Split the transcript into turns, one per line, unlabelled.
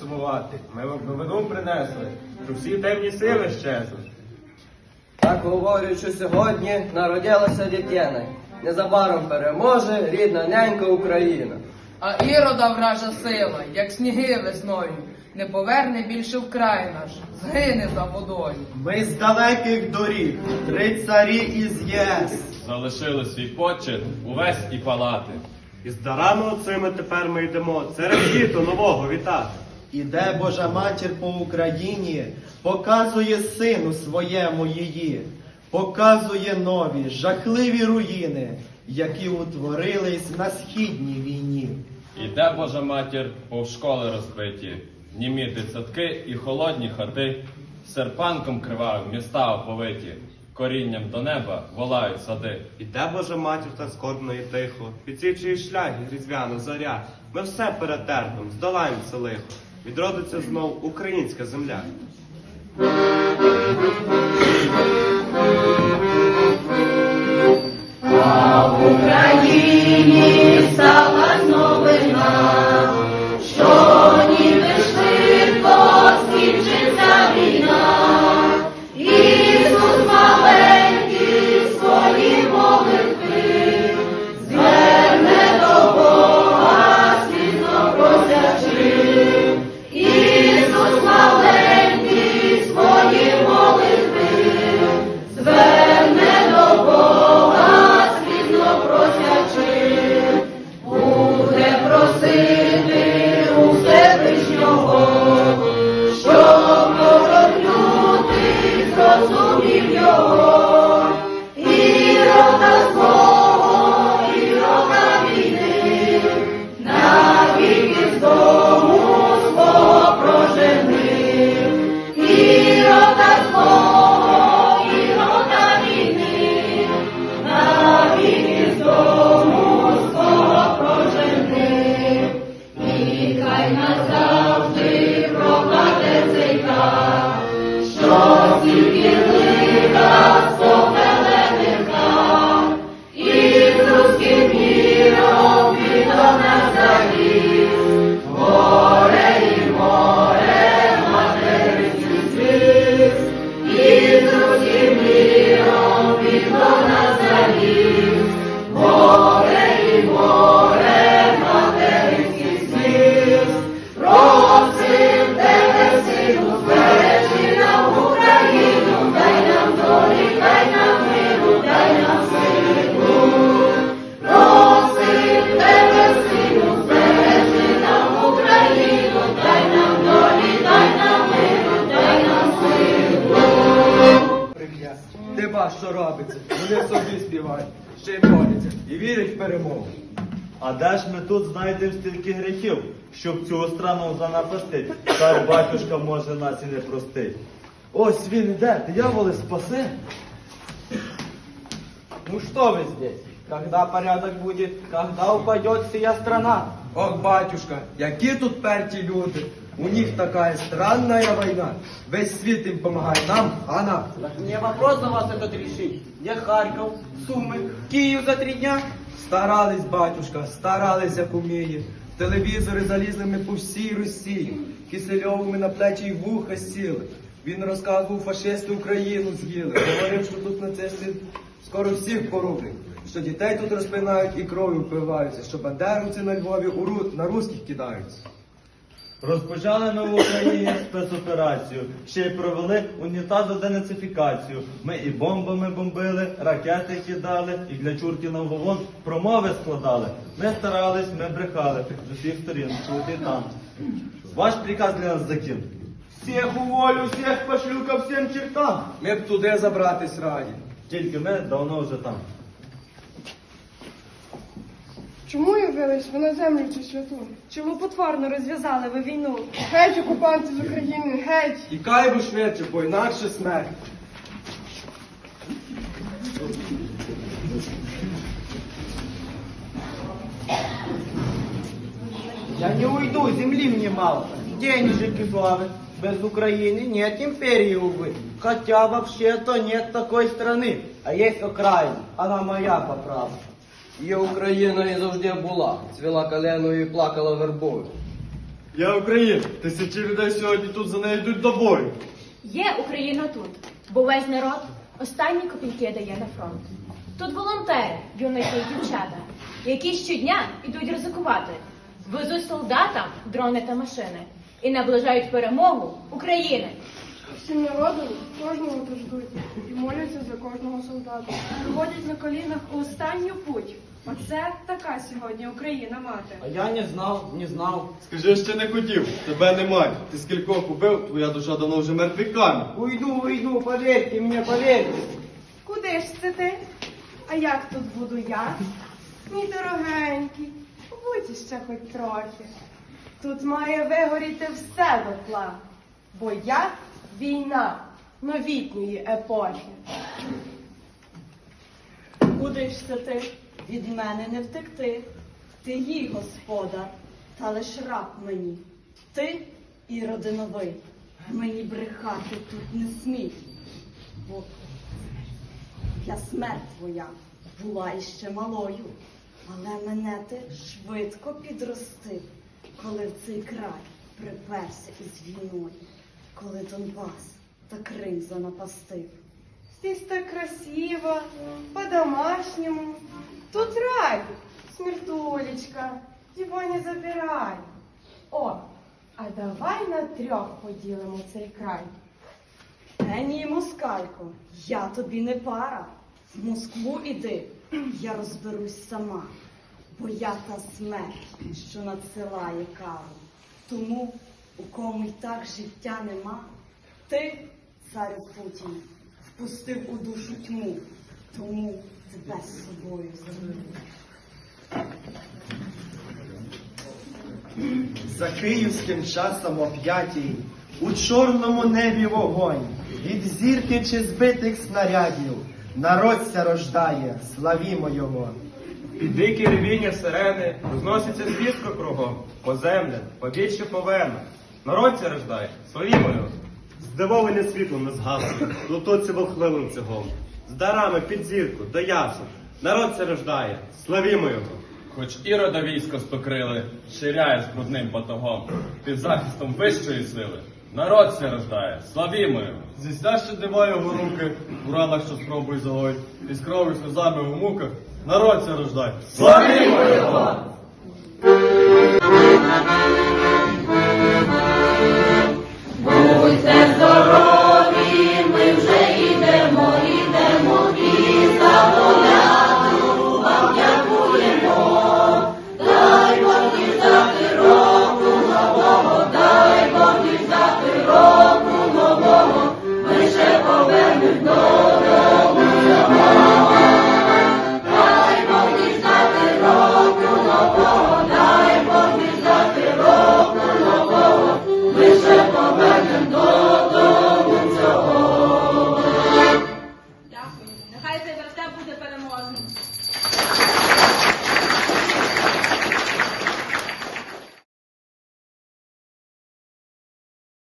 сумувати. Ми вам новину принесли, що всі темні сили щезли.
Так говорять, що сьогодні народилася дитина. Незабаром переможе рідна ненька Україна.
А ірода вража сила, як сніги весною, не поверне більше в край наш, згине за водою.
Ми з далеких доріг, три царі із ЄС.
Залишили свій почет увесь і палати.
І з дарами оцими тепер ми йдемо. Це світу нового вітати.
Іде Божа матір по Україні, показує сину своєму її, показує нові жахливі руїни, які утворились на східній війні.
Іде Божа матір повз школи розбиті, німі дитсадки і холодні хати, серпанком кривавим міста оповиті, корінням до неба волають сади.
Іде Божа матір так скорбно і тихо, підсічує шлях і різдвяна зоря. Ми все перетерпимо, здолаємо це лихо. Відродиться знов українська земля.
Україні силу.
Ти ба, що робиться? Вони собі співають, ще й моляться і вірять в перемогу.
А де ж ми тут знайдемо стільки гріхів, щоб цю страну занапастить? Та батюшка може нас і не простить. Ось він іде, дияволи спаси.
Ну что вы здесь? Когда порядок будет? Когда упадет сия страна?
Ох, батюшка, які тут перті люди. У них така странна війна. Весь світ їм помагає нам, а нам.
Так мне вопрос за вас этот решить. Где Харьков, Сумы, Киев за три дня?
Старались, батюшка, старались, як уміє. Телевізори залізли ми по всій Росії. Кисельову ми на плечі й вуха сіли. Він розказував, фашисти Україну з'їли. Говорив, що тут нацисти скоро всіх порублять. Що дітей тут розпинають і кров'ю впиваються, що бандеровці на Львові у ру- на русських кидаються.
Розпочали ми в Україні спецоперацію, ще й провели унітазоденацифікацію. Ми і бомбами бомбили, ракети кидали, і для чурків на вогон промови складали. Ми старались, ми брехали з усіх сторін, тут і там. Ваш приказ для нас закін.
Всех уволю, всех пошлю ко всем чертам.
Ми б туди забратись раді.
Тільки ми давно вже там.
Чому явились ви на землю цю святу?
Чому потворно розв'язали ви війну?
Геть окупанти з України, геть!
Тікай бо швидше, бо інакше смерть.
Я не уйду, земли мне мало. Денежек и славы. Без Украины нет империи, увы. Хотя вообще-то нет такой страны. А есть окраина. Она моя по праву.
Є Україна і завжди була. Цвіла каленою і плакала вербою.
Я Україна. Тисячі людей сьогодні тут за нею йдуть до бою.
Є Україна тут, бо весь народ останні копійки дає на фронт. Тут волонтери, юнаки і дівчата, які щодня йдуть ризикувати, везуть солдатам дрони та машини і наближають перемогу України.
Всім народом кожного то ждуть і моляться за кожного солдата.
Виводять на колінах у останню путь. Оце така сьогодні Україна мати.
А я не знав, не знав.
Скажи, ще не хотів, тебе немає. Ти скількох убив, твоя душа давно вже мертвий камінь.
Уйду, уйду, поверьте мені, поверьте.
Куди ж це ти? А як тут буду я? Мій дорогенький, побудь ще хоч трохи. Тут має вигоріти все дотла, бо я війна новітньої епохи.
Куди ж це ти? Від мене не втекти. Ти їй господар, та лиш раб мені. Ти і родиновий. Мені брехати тут не смій. Бо я смерть твоя була іще малою, але мене ти швидко підростив, коли в цей край приперся із війною, коли Донбас та Крим занапастив.
Здесь так красиво, по-домашнему. Тут рай, смертулечка, его не забирай. О, а давай на трьох поділимо цей край.
Ні, москалько, я тобі не пара. В Москву іди, я розберусь сама, бо я та смерть, що надсилає кару. Тому, у кому й так життя нема, ти, царю Путін, впустив у душу тьму, тому тебе з собою заберу.
За київським часом о п'ятій у чорному небі вогонь, від зірки чи збитих снарядів, народ ся рождає, славімо його.
Під дикі ревіння сирени розноситься звістка кругом, по землях, побільше по венах. Народ ся рождає, славімо його. Здивоване світло не згасло, лутоці волхвилим цигом. З дарами під зірку, до ясу. Народ ся рождає, славімо його.
Хоч ірода військо спокрили, ширяє з брудним батогом, під захистом вищої сили. Народ ся рождає, славімо його.
Зісня ще дива його руки, у ранах, що спробуй загой, із кров'ю сльозами у муках, народ ся рождає. Славімо його!